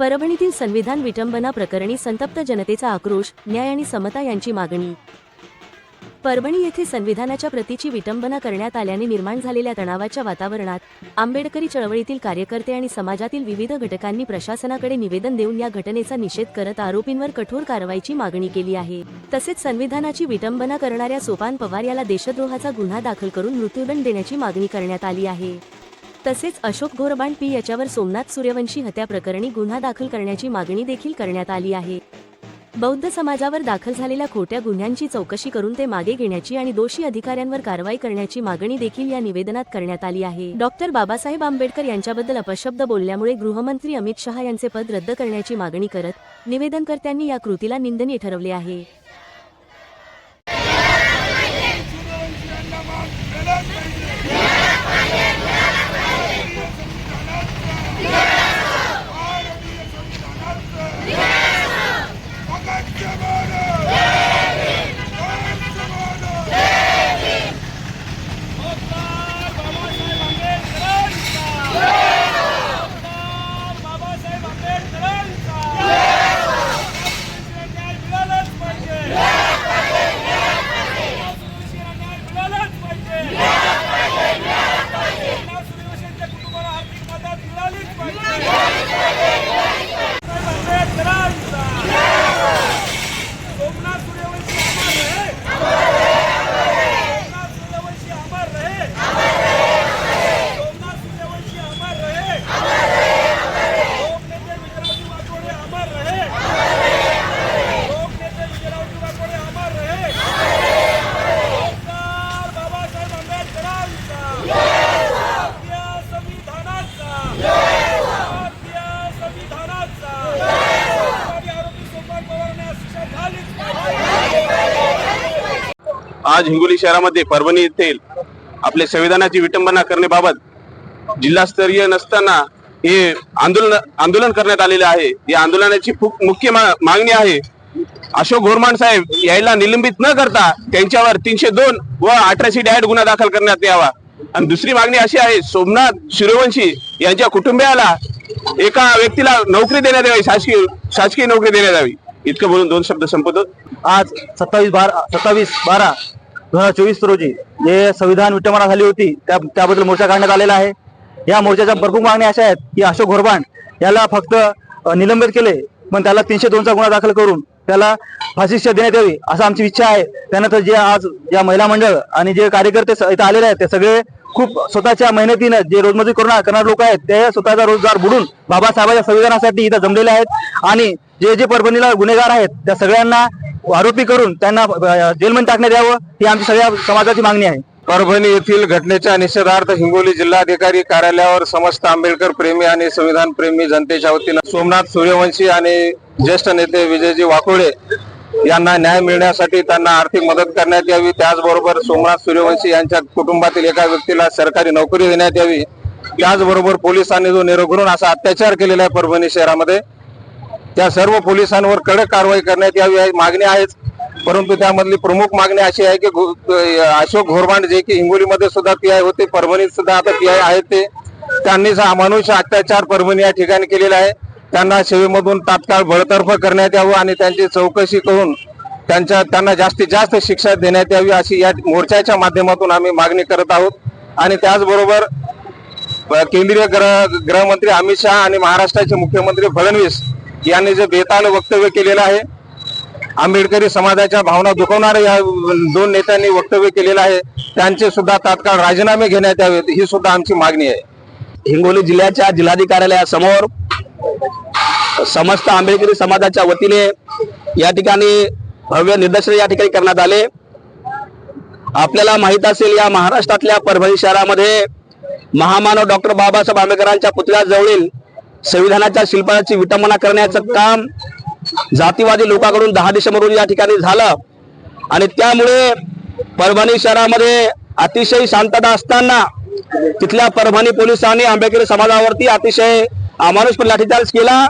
परभणीतील संविधान विटंबना प्रकरणी संतप्त जनतेचा आक्रोश न्याय आणि समता यांची मागणी. परभणी येथे संविधानाच्या प्रतीची विटंबना करण्यात आल्याने निर्माण झालेल्या तणावाच्या वातावरणात आंबेडकरी चळवळीतील कार्यकर्ते आणि समाजातील विविध घटकांनी प्रशासनाकडे निवेदन देऊन या घटनेचा निषेध करत आरोपींवर कठोर कारवाईची मागणी केली आहे. तसेच संविधानाची विटंबना करणाऱ्या सोपान पवार याला देशद्रोहाचा गुन्हा दाखल करून मृत्यूदंड देण्याची मागणी करण्यात आली आहे. तसेच अशोक घोरबांड पी याच्यावर सोमनाथ सूर्यवंशी हत्या प्रकरणी गुन्हा दाखल करण्याची मागणी देखील करण्यात आली आहे. बौद्ध समाजावर दाखल झालेल्या खोट्या गुन्ह्यांची चौकशी करून ते मागे घेण्याची आणि दोषी अधिकाऱ्यांवर कारवाई करण्याची मागणी देखील या निवेदनात करण्यात आली आहे. डॉक्टर बाबासाहेब आंबेडकर यांच्याबद्दल अपशब्द बोलल्यामुळे गृहमंत्री अमित शहा यांचे पद रद्द करण्याची मागणी करत निवेदनकर्त्यांनी या कृतीला निंदनीय ठरवले आहे. बाबासाहेब आंबेडकरांचा न्याय मिळालाच पाहिजे न्याय मिळालाच पाहिजे सूर्यवंशीच्या कुटुंबाला आर्थिक मदत मिळालीच पाहिजे आंबेडकरांचा सोमनाथ सूर्यवंशी अमर रहे सोमनाथ सूर्यवंशी अमर रहे सोमनाथ सूर्यवंशी अमर रहे लोकनेते विजयरावजी वाकोडे अमर रहे लोकनेते विजयरावजी वाकोडे अमर रहे डॉक्टर बाबासाहेब आंबेडकरांचा भारतीय संविधानाचा भारतीय संविधानाचा आणि आरोपी सोमवार पवारांना शिक्षा झालीच पाहिजे आज हिंगोली शहरामध्ये परभणी येथील आपल्या संविधानाची विटंबना करण्याबाबत जिल्हास्तरीय नसताना हे आंदोलन आंदोलन करण्यात आलेले आहे. या आंदोलनाची खूप मुख्य मागणी आहे. अशोक घोरमाण साहेब यायला निलंबित न करता त्यांच्यावर तीनशे दोन व अठराशे डायट गुन्हा दाखल करण्यात यावा. आणि दुसरी मागणी अशी आहे सोमनाथ सूर्यवंशी यांच्या कुटुंबियाला एका व्यक्तीला नोकरी देण्यात यावी शासकीय शासकीय नोकरी देण्यात यावी. इतकं बोलून दोन शब्द संपवतो. आज सत्तावीस बारा सत्तावीस बारा दोन हजार चोवीस रोजी जे संविधान विटंबना झाली होती त्या त्याबद्दल मोर्चा काढण्यात आलेला आहे. या मोर्चाच्या भरपूर मागण्या अशा आहेत की अशोक घोरबाण याला फक्त निलंबित केले पण त्याला तीनशे दोनचा गुन्हा दाखल करून त्याला फाशी देण्यात यावी असं आमची इच्छा आहे. त्यानंतर जे आज या महिला मंडळ आणि जे कार्यकर्ते स- इथं आलेले आहेत ते सगळे खूप स्वतःच्या मेहनतीनं जे रोजमजुरी करून करणारे लोक आहेत ते स्वतःचा रोजगार बुडून बाबासाहेबांच्या संविधानासाठी इथं जमलेले आहेत. आणि जे जे परभणीला गुन्हेगार आहेत त्या सगळ्यांना आरोपी करून त्यांना जेलमध्ये टाकण्यात यावं ही आमची सगळ्या समाजाची मागणी आहे. परभणी येथील घटनेच्या निषेधार्थ हिंगोली जिल्हाधिकारी कार्यालयावर समस्त आंबेडकर प्रेमी आणि संविधान प्रेमी जनतेच्या वतीनं सोमनाथ सूर्यवंशी आणि ज्येष्ठ नेते विजयजी वाकोडे यांना न्याय मिळण्यासाठी त्यांना आर्थिक मदत करण्यात यावी. त्याचबरोबर सोमनाथ सूर्यवंशी यांच्या कुटुंबातील एका व्यक्तीला सरकारी नोकरी देण्यात यावी. त्याचबरोबर पोलिसांनी जो निरघुरून असा अत्याचार केलेला आहे परभणी शहरामध्ये त्या सर्व पोलिसांवर कडक कारवाई करण्यात यावी ही मागणी आहेच. परंतु त्यामधली प्रमुख मागणी अशी आहे की अशोक घोरबांड जे की हिंगोलीमध्ये सुद्धा पी आय होते परभणीत सुद्धा आता पी आय आहेत ते. त्यांनी अमानुष अत्याचार परभणी या ठिकाणी केलेला आहे. त्यांना सेवेमधून तात्काळ बळतर्फ करण्यात यावं आणि त्यांची चौकशी करून त्यांच्या त्यांना जास्तीत जास्त शिक्षा देण्यात यावी अशी या मोर्चाच्या माध्यमातून आम्ही मागणी करत आहोत. आणि त्याचबरोबर केंद्रीय गृह गृहमंत्री अमित शहा आणि महाराष्ट्राचे मुख्यमंत्री फडणवीस यांनी जे बेताल वक्तव्य केलेलं आहे आंबेडकरी समाजाच्या भावना दुखवणारे या दोन नेत्यांनी वक्तव्य केलेलं आहे त्यांचे सुद्धा तात्काळ राजीनामे घेण्यात यावेत ही सुद्धा आमची मागणी आहे. हिंगोली जिल्ह्याच्या जिल्हाधिकार्यालयासमोर समस्त आंबेडकरी समाजाच्या वतीने या ठिकाणी भव्य निदर्शन या ठिकाणी करण्यात आले. आपल्याला माहीत असेल या महाराष्ट्रातल्या परभणी शहरामध्ये महामानव डॉक्टर बाबासाहेब आंबेडकरांच्या पुतळ्याजवळील संविधानाच्या शिल्पाची विटंबना करण्याचं काम जातीवादी लोकांकडून दहा डिसेंबरहून या ठिकाणी झालं. आणि त्यामुळे परभणी शहरामध्ये अतिशय शांतता असताना तिथल्या परभणी पोलिसांनी आंबेडकरी समाजावरती अतिशय अमानुषपणे लाठीचार्ज केला.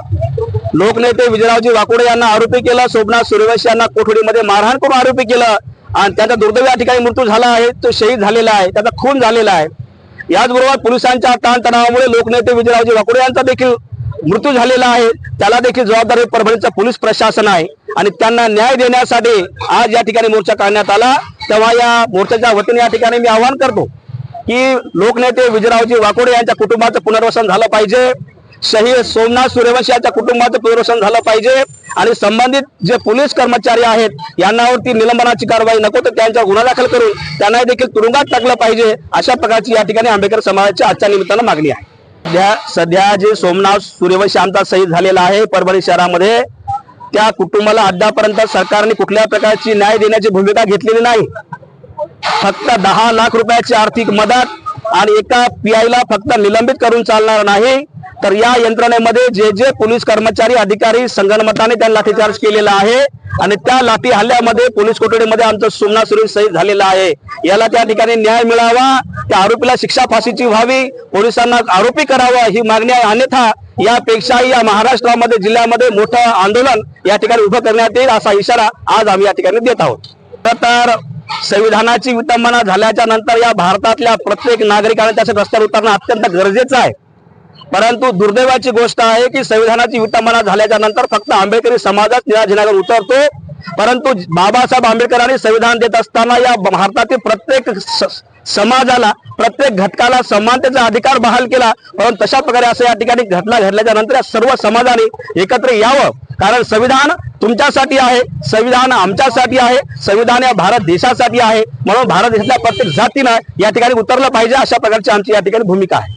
लोकनेते विजयरावजी वाकोडे यांना आरोपी केलं. सोमनाथ सूर्यवंशी यांना कोठडीमध्ये मारहाण करून आरोपी केलं. आणि त्याचा दुर्दैव या ठिकाणी मृत्यू झाला आहे. तो शहीद झालेला आहे. त्याचा खून झालेला आहे. याचबरोबर पोलिसांच्या ताणतणावामुळे लोकनेते विजयरावजी वाकोडे यांचा देखील मृत्यू झालेला आहे. त्याला देखील जबाबदारी परभणीचं पोलीस प्रशासन आहे. आणि त्यांना न्याय देण्यासाठी आज या ठिकाणी मोर्चा काढण्यात आला. तेव्हा या मोर्चाच्या वतीने या ठिकाणी मी आवाहन करतो की लोकनेते विजयरावजी वाकोडे यांच्या कुटुंबाचं पुनर्वसन झालं पाहिजे. शहीद सोमनाथ सूर्यवंशी यांच्या कुटुंबाचं पुनर्वसन झालं पाहिजे. आणि संबंधित जे पोलीस कर्मचारी आहेत यांनावरती निलंबनाची कारवाई नको तर त्यांचा गुन्हा दाखल करून त्यांना देखील तुरुंगात टाकलं पाहिजे अशा प्रकारची या ठिकाणी आंबेडकर समाजाच्या आजच्या निमित्तानं मागणी आहे. सध्या सध्या जे सोमनाथ सूर्यवंशी आमचा शहीद झालेला आहे परभणी शहरामध्ये त्या कुटुंबाला अद्यापर्यंत सरकारने कुठल्या प्रकारची न्याय देण्याची भूमिका घेतलेली नाही. फक्त दहा लाख रुपयाची आर्थिक मदत आणि एका पीआयला फक्त निलंबित करून चालणार नाही. तर या यंत्रणेमध्ये जे जे पोलीस कर्मचारी अधिकारी संगणमताने त्यांना लाठीचार्ज केलेला आहे आणि त्या लाठी हल्ल्यामध्ये पोलीस कोठडीमध्ये आमचं सुमना सुरेश शहीद झालेला आहे. याला त्या ठिकाणी न्याय मिळावा त्या आरोपीला शिक्षा फाशीची व्हावी पोलिसांना आरोपी करावा ही मागणी आहे. अन्यथा यापेक्षाही या महाराष्ट्रामध्ये जिल्ह्यामध्ये मोठं आंदोलन या ठिकाणी उभं करण्यात येईल असा इशारा आज आम्ही या ठिकाणी देत आहोत. तर संविधानाची विटंबना झाल्याच्यानंतर या भारतातल्या प्रत्येक नागरिकाने त्याच्या रस्त्यावर उतरणं अत्यंत गरजेचं आहे. परंतु दुर्दैवाची गोष्ट आहे की संविधानाची विटंबना झाल्याच्यानंतर फक्त आंबेडकरी समाजाच निराजनावर उतरतो. परंतु बाबासाहेब आंबेडकरांनी संविधान देत असताना या भारतातील प्रत्येक समाजाला प्रत्येक घटकाला समानतेचा अधिकार बहाल केला. परंतु तशा प्रकारे असं या ठिकाणी घटना घडल्याच्या नंतर या सर्व समाजाने एकत्र यावं. कारण संविधान तुमच्यासाठी आहे संविधान आमच्यासाठी आहे संविधान या भारत देशासाठी आहे. म्हणून भारत देशातल्या प्रत्येक जातीनं या ठिकाणी उतरलं पाहिजे अशा प्रकारची आमची या ठिकाणी भूमिका आहे.